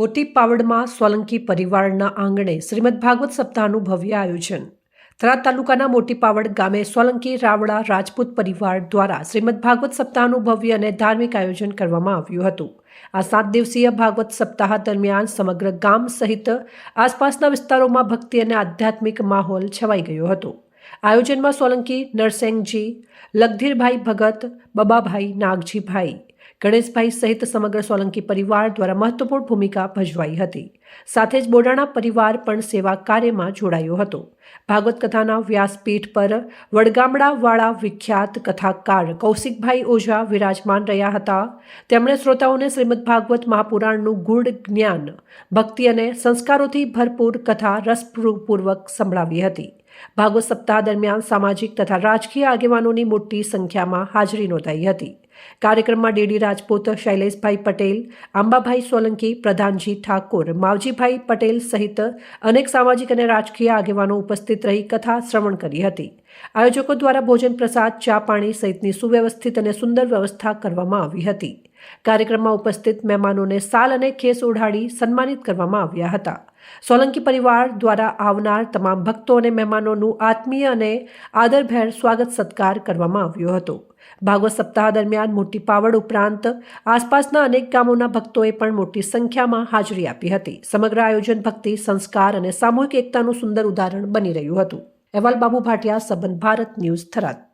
મોટી પાવડમાં સોલંકી પરિવારના આંગણે શ્રીમદ ભાગવત સપ્તાહનું ભવ્ય આયોજન. થરાદ તાલુકાના મોટી પાવડ ગામે સોલંકી રાવડા રાજપૂત પરિવાર દ્વારા શ્રીમદ ભાગવત સપ્તાહનું ભવ્ય અને ધાર્મિક આયોજન કરવામાં આવ્યું હતું. આ સાત દિવસીય ભાગવત સપ્તાહ દરમિયાન સમગ્ર ગામ સહિત આસપાસના વિસ્તારોમાં ભક્તિ અને આધ્યાત્મિક માહોલ છવાઈ ગયો હતો. આયોજનમાં સોલંકી નરસેંગજી લગધીરભાઈ ભગત, બબાભાઈ નાગજીભાઈ, ગણેશભાઈ સહિત સમગ્ર સોલંકી પરિવાર દ્વારા મહત્વપૂર્ણ ભૂમિકા ભજવાઈ હતી. સાથે જ બોડાણા પરિવાર પણ સેવા કાર્યમાં જોડાયો હતો. ભાગવત કથાના વ્યાસપીઠ પર વડગામડાવાળા વિખ્યાત કથાકાર કૌશિકભાઈ ઓઝા વિરાજમાન રહ્યા હતા. તેમણે શ્રોતાઓને શ્રીમદ ભાગવત મહાપુરાણનું ગુઢ જ્ઞાન, ભક્તિ અને સંસ્કારોથી ભરપૂર કથા રસપૂર્વક સંભળાવી હતી. ભાગવત સપ્તાહ દરમિયાન સામાજિક તથા રાજકીય આગેવાનોની મોટી સંખ્યામાં હાજરી નોંધાઈ હતી. કાર્યક્રમમાં ડીડી રાજપૂત શૈલેષભાઈ પટેલ, આંબાભાઈ સોલંકી, પ્રધાનજી ઠાકોર, માવજીભાઈ પટેલ સહિત અનેક સામાજિક અને રાજકીય આગેવાનો ઉપસ્થિત રહી કથા શ્રવણ કરી હતી. આયોજકો દ્વારા ભોજન પ્રસાદ, ચા પાણી સહિતની સુવ્યવસ્થિત અને સુંદર વ્યવસ્થા કરવામાં આવી હતી. કાર્યક્રમમાં ઉપસ્થિત મહેમાનોને સાલ અને ખેસ ઓઢાડી સન્માનિત કરવામાં આવ્યા હતા. સોલંકી પરિવાર દ્વારા આવનાર તમામ ભક્તો અને મહેમાનોનું આત્મીય અને આદરભેર સ્વાગત સત્કાર કરવામાં આવ્યો હતો. ભાગવત સપ્તાહ દરમિયાન મોટી પાવડ ઉપરાંત આસપાસના અનેક ગામોના ભક્તોએ પણ મોટી સંખ્યામાં હાજરી આપી હતી. સમગ્ર આયોજન ભક્તિ, સંસ્કાર અને સામૂહિક એકતાનું સુંદર ઉદાહરણ બની રહ્યું હતું. અહેવાલ બાબુ ભાટિયા, સંબંધ ભારત ન્યૂઝ થરાદ.